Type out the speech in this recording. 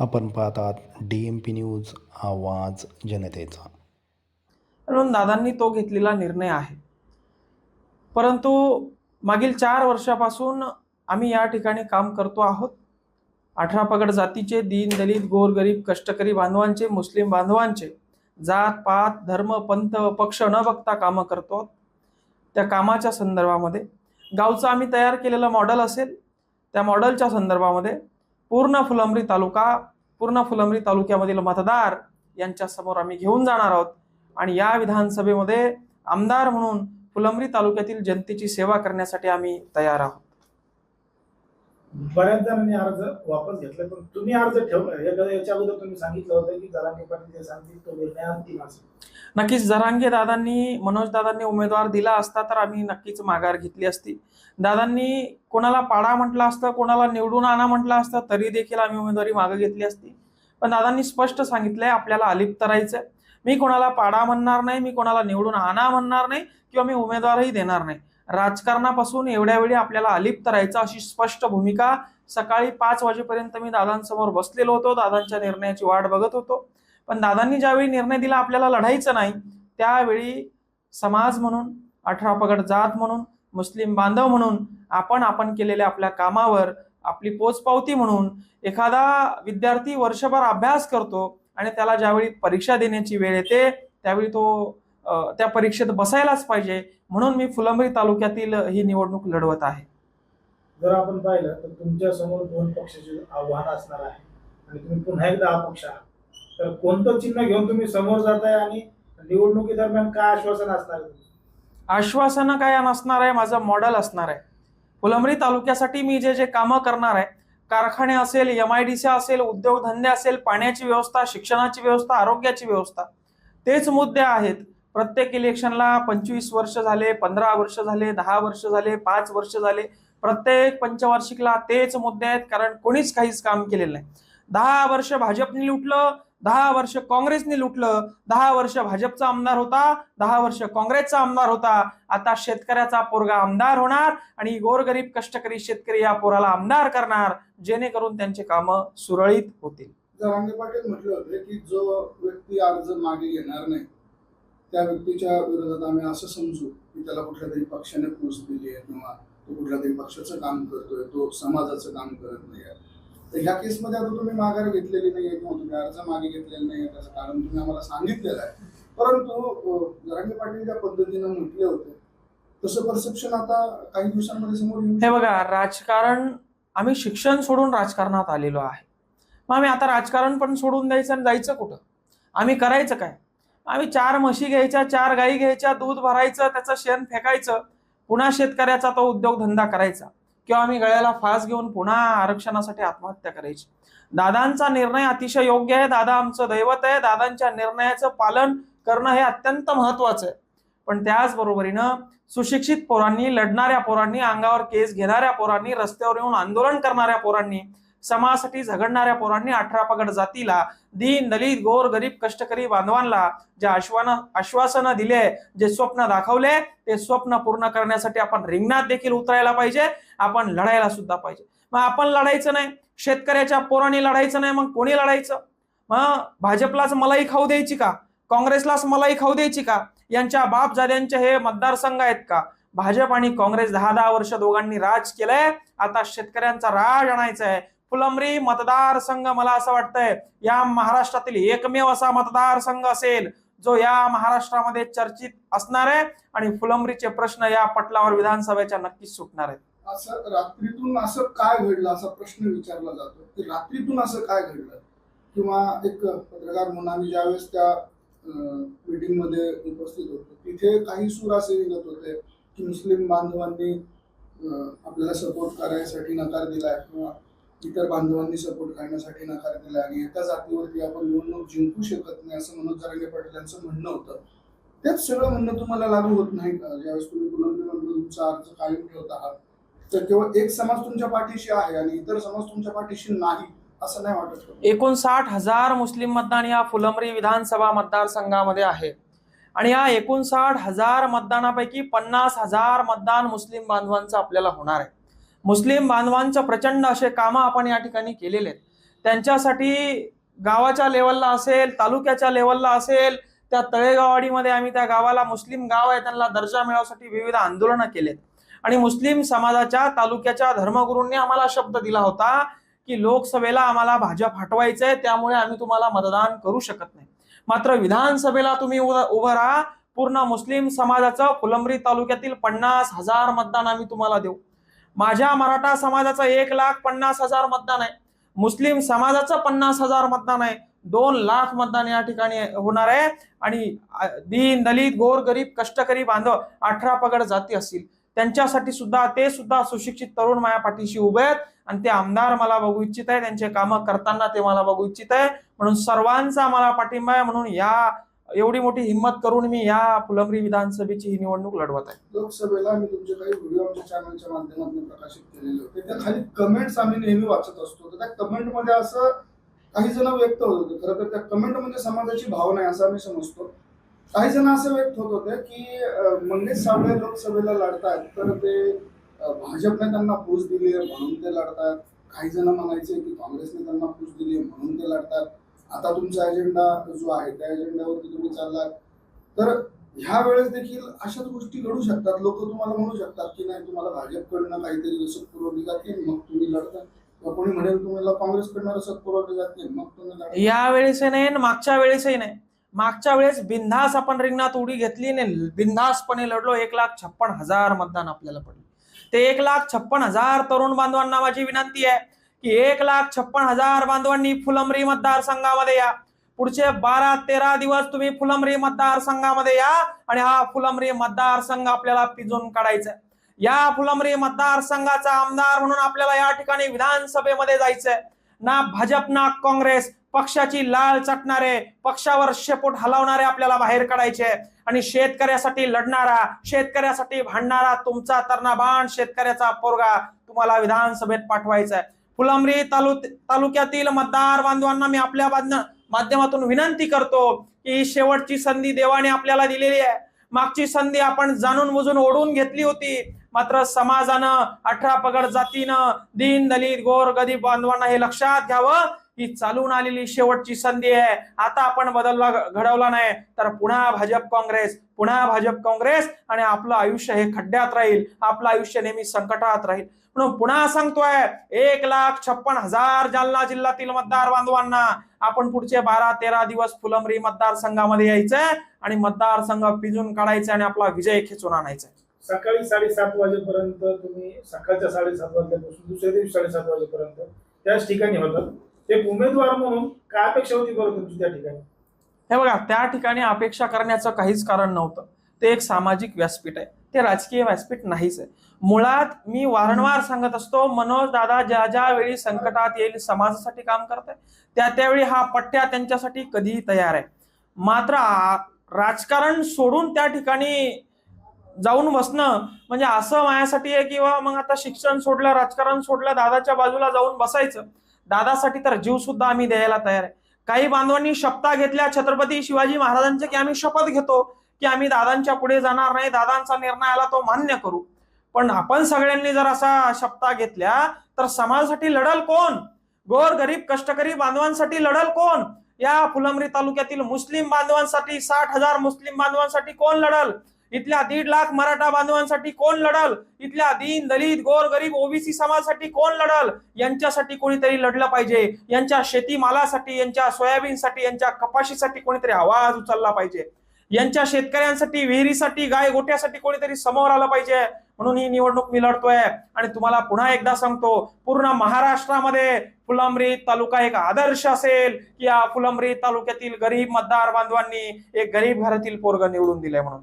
आपण पाहतात D M P news आवाज जनतेचा. म्हणून दादांनी तो घेतलेला निर्णय आहे. परंतु मागील चार वर्षापासून आम्ही या ठिकाणी काम करतो आहोत. अठरा पगड जातीचे दीन दलित गोरगरीब कष्टकरी बांधवांचे मुस्लिम बांधवांचे जात पात धर्म पंथ पक्ष न बघता कामं करतो त्या कामाच्या संदर्भामध्ये गावचं आम्ही तयार केलेलं मॉडेल असेल त्या मॉडेलच्या संदर्भामध्ये पूर्ण फुलंब्री तालुका पूर्ण फुलंब्री तालुक्यामधील मतदार यांच्या समोर आम्ही घेऊन जाणार आहोत. आणि या विधानसभेमध्ये आमदार म्हणून फुलंब्री तालुक्यातील जनतेची सेवा करण्यासाठी आम्ही तयार आहोत. बऱ्याच जणांनी अर्ज वापस घेतला पण तुम्ही अर्ज ठेवला याच्या अगोदर तुम्ही सांगितलं होतं की जरांगे पाटील जे सांगतील तो निर्णय अंतिम असेल. नक्कीच जरांगे दादांनी मनोज दादांनी उमेदवार दिला असता तर आम्ही नक्कीच माघार घेतली असती. दादांनी कोणाला पाडा म्हटलं असतं कोणाला निवडून आणा म्हटलं असतं तरी देखील आम्ही उमेदवारी मागे घेतली असती. पण दादांनी स्पष्ट सांगितलंय आपल्याला अलिप्त राहायचं मी कोणाला पाडा म्हणणार नाही मी कोणाला निवडून आणा म्हणणार नाही किंवा मी उमेदवारही देणार नाही. राजकारणापासून एवढ्या वेळी आपल्याला अलिप्त राहायचं अशी स्पष्ट भूमिका सकाळी पाच वाजेपर्यंत मी दादांसमोर बसलेलो होतो. दादांच्या निर्णयाची वाट बघत होतो. पण दादांनी ज्यावेळी निर्णय दिला आपल्याला लढायचं नाही त्यावेळी समाज म्हणून अठरा पगड जात म्हणून मुस्लिम बांधव म्हणून आपण आपण केलेल्या आपल्या कामावर आपली पोचपावती म्हणून एखादा विद्यार्थी वर्षभर अभ्यास करतो आणि त्याला ज्यावेळी परीक्षा देण्याची वेळ येते त्यावेळी तो त्या परीक्षेत बसायलाच पाहिजे. म्हणून मी फुलंब्री तालुक्यातील ही निवडणूक लढवत आहे. जर आपण पाहिलं तर तुमच्यासमोर दोन पक्षाचे आव्हान असणार आहे. आणि तुम्ही पुन्हा एकदा अपक्ष आहात. तर कोणतं चिन्ह घेऊन तुम्ही समोर जाताय आणि निवडणुकी दरम्यान काय आश्वासन असणार? आश्वासनं काय नसणार आहे माझं मॉडेल असणार आहे. फुलंब्री तालुक्यासाठी मी जे जे कामं करणार आहे कारखाने असेल एम आय डी सी असेल उद्योगधंदे असेल पाण्याची व्यवस्था शिक्षणाची व्यवस्था आरोग्याची व्यवस्था तेच मुद्दे आहेत. प्रत्येक इलेक्शनला पंचवीस वर्ष झाले पंधरा वर्ष झाले दहा वर्ष झाले पाच वर्ष झाले. प्रत्येक पंचवार्षिकला तेच मुद्दे आहेत कारण कोणीच काहीच काम केलेलं नाही. दहा वर्ष भाजपने लुटलं दहा वर्ष काँग्रेसने लुटलं दहा वर्ष भाजपचा आमदार होता दहा वर्ष काँग्रेसचा आमदार होता. आता शेतकऱ्याचा पोरगा आमदार होणार आणि गोरगरीब कष्टकरी शेतकरी या पोराला आमदार करणार जेणेकरून त्यांचे कामं सुरळीत होतील. जरांगे पाटील म्हटलं होतं की जो व्यक्ती अर्ज मागे घेणार नाही त्या व्यक्तीच्या विरोधात आम्ही असं समजू की त्याला कुठल्या तरी पक्षाने पोच दिली आहे किंवा तो कुठल्या तरी पक्षाचं काम करतोय तो समाजाचं काम करत नाही आहे. तर ह्या केसमध्ये आता तुम्ही माघार घेतलेली नाही किंवा तुम्ही अर्ज मागे घेतलेला नाही त्याचं कारण तुम्ही आम्हाला सांगितलेलं आहे. परंतु अं, जरांगे पाटील ज्या पद्धतीनं म्हटले होते तसं परसेप्शन आता काही दिवसांमध्ये समोर हे बघा राजकारण आम्ही शिक्षण सोडून राजकारणात आलेलो आहे. मग आम्ही आता राजकारण पण सोडून द्यायचं आणि जायचं कुठं? आम्ही करायचं काय? आम्ही चार म्हशी घ्यायच्या चार गाई घ्यायच्या दूध भरायचं त्याचं शेण फेकायचं. पुन्हा शेतकऱ्याचा तो उद्योगधंदा करायचा. किंवा आम्ही गळ्याला फास घेऊन पुन्हा आरक्षणासाठी आत्महत्या करायची. दादांचा निर्णय अतिशय योग्य आहे. दादा आमचं दैवत आहे. दादांच्या निर्णयाचं पालन करणं हे अत्यंत महत्वाचं आहे. पण त्याचबरोबरीनं सुशिक्षित पोरांनी लढणाऱ्या पोरांनी अंगावर केस घेणाऱ्या पोरांनी रस्त्यावर येऊन आंदोलन करणाऱ्या पोरांनी समाजासाठी झगडणाऱ्या पोरांनी अठरा पगड जातीला दीन दलित गोर गरीब कष्टकरी बांधवांना जे आश्वान आश्वासनं दिले जे स्वप्न दाखवले ते स्वप्न पूर्ण करण्यासाठी आपण रिंगणात देखील उतरायला पाहिजे आपण लढायला सुद्धा पाहिजे. मग आपण लढायचं नाही शेतकऱ्याच्या पोरांनी लढायचं नाही मग कोणी लढायचं? मग भाजपलाच मलाई खाऊ द्यायची का? काँग्रेसलाच मलाई खाऊ द्यायची का? यांच्या बापजाद्यांचे हे मतदारसंघ आहेत का? भाजप आणि काँग्रेस दहा दहा वर्ष दोघांनी राज केलंय आता शेतकऱ्यांचा राज आणायचा आहे फुलंब्री मतदारसंघ मला असं वाटतंय या महाराष्ट्रातील एकमेव असा मतदारसंघ असेल जो या महाराष्ट्रामध्ये चर्चित असणार आहे आणि फुलंब्रीचे प्रश्न या पटलावर विधानसभेच्या नक्कीच सुटणार आहेत. असं रात्रीतून असं काय घडलं? असा प्रश्न विचारला जातो. की रात्रीतून असं काय घडलं? किंवा एक पत्रकार म्हणून आम्ही ज्यावेळेस त्या मीटिंगमध्ये उपस्थित होतो तिथे काही सूर असे निघत होते की मुस्लिम बांधवांनी आपल्याला सपोर्ट करायसाठी नकार दिलाय किंवा इतर बांधवांनी सपोर्ट करण्यासाठी नकार दिला आणि एका जातीवरती आपण निवडणूक जिंकू शकत नाही असं मनोज जरांगे पाटील यांचं म्हणणं होतं. तेच सगळं म्हणणं तुम्हाला लागू होत नाही का? ज्यावेळेस तुम्ही बुलंदीमध्ये तुमचा अर्ज कायम ठेवत आहात तर केवळ एक समाज तुमच्या पाठीशी आहे आणि इतर समाज तुमच्या पाठीशी नाही असं नाही वाटत एकोणसाठ हजार मुस्लिम मतदान या फुलंबरी विधानसभा मतदारसंघामध्ये आहे. आणि या एकोणसाठ हजार मतदानापैकी पन्नास हजार मतदान मुस्लिम बांधवांचं आपल्याला होणार आहे. मुस्लिम बांधवांचं प्रचंड असे कामं आपण या ठिकाणी केलेले आहेत. त्यांच्यासाठी गावाच्या लेवलला असेल तालुक्याच्या लेवलला असेल त्या तळेगाववाडीमध्ये आम्ही त्या गावाला मुस्लिम गाव आहे त्यांना दर्जा मिळवण्यासाठी विविध आंदोलनं केलेत. आणि मुस्लिम समाजाच्या तालुक्याच्या धर्मगुरूंनी आम्हाला शब्द दिला होता की लोकसभेला आम्हाला भाजप हटवायचंय त्यामुळे आम्ही तुम्हाला मतदान करू शकत नाही. मात्र विधानसभेला तुम्ही उभं राहा पूर्ण मुस्लिम समाजाचं फुलंब्री तालुक्यातील पन्नास हजार मतदान आम्ही तुम्हाला देऊ. माझ्या मराठा समाजाचं एक लाख पन्नास हजार मतदान आहे. मुस्लिम समाजाचं पन्नास हजार मतदान आहे. दोन लाख मतदान या ठिकाणी होणार आहे. आणि दीन दलित गोर गरीब कष्टकरी बांधव अठरा पगड जाती असतील. त्यांच्यासाठी सुद्धा ते सुद्धा सुशिक्षित तरुण माया पाठीशी उभे आहेत. आणि ते आमदार मला बघू इच्छित आहे. त्यांचे कामं करताना ते मला बघू इच्छित आहे. म्हणून सर्वांचा मला पाठिंबा आहे. म्हणून या एवढी मोठी हिंमत करून मी या फुलंब्री विधानसभेची ही निवडणूक लढवत आहे. लोकसभेला आम्ही तुमचे काही व्हिडिओ आमच्या चॅनलच्या माध्यमातून प्रकाशित केलेले होते. त्या खाली कमेंट्स आम्ही नेहमी वाचत असतो. तर त्या कमेंटमध्ये असं काही जण व्यक्त होत होते. खरं तर त्या कमेंट म्हणजे समाजाची भावना आहे असं आम्ही समजतो. काही जण असं व्यक्त होत होते की मंगेश सावळे लोकसभेला लढतायत. तर ते भाजपने त्यांना पूज दिली आहे म्हणून ते लढतात काही जण म्हणायचे की काँग्रेसने त्यांना पूज दिली आहे म्हणून ते लढतात आता तुमचा अजेंडा जो आहे त्या अजेंड्यावरती तुम्ही चाललात. तर ह्या वेळेस देखील अशाच गोष्टी घडू शकतात. लोक तुम्हाला म्हणू शकतात की नाही तुम्हाला भाजपकडनं काहीतरी रसद पुरवली जाते मग तुम्ही लढता. किंवा कोणी म्हणेल तुम्हाला काँग्रेसकडनं रसद पुरवली जाते मग तुम्ही या वेळेस नाही मागच्या वेळेसही नाही. मागच्या वेळेस बिनधास आपण रिंगणात उडी घेतली आणि बिनधासपणे लढलो. एक लाख छप्पन हजार मतदान आपल्याला पडले. ते एक लाख छप्पन हजार तरुण बांधवांना माझी विनंती आहे. की एक लाख छप्पन हजार बांधवांनी फुलंब्री मतदारसंघामध्ये या. पुढचे बारा तेरा दिवस तुम्ही फुलंब्री मतदारसंघामध्ये या आणि हा फुलंब्री मतदारसंघ आपल्याला पिजून काढायचा या फुलंब्री मतदारसंघाचा आमदार म्हणून आपल्याला या ठिकाणी विधानसभेमध्ये जायचंय. ना भाजप ना काँग्रेस पक्षाची लाल चटणारे पक्षावर शेपूट हलवणारे आपल्याला बाहेर काढायचे. आणि शेतकऱ्यासाठी लढणारा शेतकऱ्यासाठी भांडणारा तुमचा तरणा शेतकऱ्याचा पोरगा तुम्हाला विधानसभेत पाठवायचा आहे फुलंब्री तालु तालुक्यातील मतदार बांधवांना मी आपल्या माध्यमातून विनंती करतो की शेवटची संधी देवाने आपल्याला दिलेली आहे. मागची संधी आपण जाणून बुजून ओढून घेतली होती. मात्र समाजानं अठरा पगड जातीनं दीन दलित गोर गरीब बांधवांना हे लक्षात घ्यावं. ही चालून आलेली शेवटची संधी आहे. आता आपण बदलला घडवला नाही तर पुन्हा भाजप काँग्रेस पुन्हा भाजप काँग्रेस आणि आपलं आयुष्य हे खड्ड्यात राहील. आपलं आयुष्य नेहमी संकटात राहील. म्हणून पुन्हा सांगतोय एक लाख छप्पन हजार जालना जिल्ह्यातील मतदार बांधवांना आपण पुढचे बारा तेरा दिवस फुलंबरी मतदारसंघामध्ये यायचंय आणि मतदारसंघ पिजून काढायचा आणि आपला विजय खेचून आणायचा सकाळी साडेसात वाजेपर्यंत तुम्ही सकाळच्या साडेसात वाजल्यापासून दुसऱ्या दिवशी साडेसात वाजेपर्यंत त्याच ठिकाणी होतात. एक उमेदवार म्हणून काय अपेक्षा होती बरं तुमची त्या ठिकाणी? हे बघा त्या ठिकाणी अपेक्षा करण्याचं काहीच कारण नव्हतं. ते एक सामाजिक व्यासपीठ आहे. ते राजकीय व्यासपीठ नाहीच आहे. मुळात मी वारंवार सांगत असतो मनोज दादा ज्या ज्या वेळी संकटात येईल समाजासाठी काम करताय त्या त्यावेळी हा पट्ट्या त्यांच्यासाठी कधीही तयार आहे. मात्र राजकारण सोडून त्या ठिकाणी जाऊन बसणं म्हणजे असं माझ्यासाठी आहे किंवा मग आता शिक्षण सोडलं राजकारण सोडलं दादाच्या बाजूला जाऊन बसायचं. दादासाठी तर जीव सुद्धा आम्ही द्यायला तयार आहे. काही बांधवांनी शपथा घेतल्या छत्रपती शिवाजी महाराजांच्या की आम्ही शपथ घेतो की आम्ही दादांच्या पुढे जाणार नाही दादांचा निर्णय आला तो मान्य करू. पण आपण सगळ्यांनी जर असा शपथा घेतल्या तर समाजासाठी लढल कोण? गोर गरीब कष्टकरी बांधवांसाठी लढल कोण? या फुलंब्री तालुक्यातील मुस्लिम बांधवांसाठी साठ हजार मुस्लिम बांधवांसाठी कोण लढल? इथल्या दीड लाख मराठा बांधवांसाठी कोण लढल? इथल्या दीन दलित गोर गरीब ओबीसी समाजासाठी कोण लढल? यांच्यासाठी कोणीतरी लढलं पाहिजे. यांच्या शेतीमालासाठी यांच्या सोयाबीनसाठी यांच्या कपाशीसाठी कोणीतरी आवाज उचलला पाहिजे. यांच्या शेतकऱ्यांसाठी विहिरीसाठी गाय गोट्यासाठी कोणीतरी समोर आलं पाहिजे. म्हणून ही निवडणूक मी लढतोय. आणि तुम्हाला पुन्हा एकदा सांगतो पूर्ण महाराष्ट्रामध्ये फुलंब्री तालुका एक आदर्श असेल की या फुलंब्री तालुक्यातील गरीब मतदार बांधवांनी एक गरीब घरातील पोरग निवडून दिलंय म्हणून.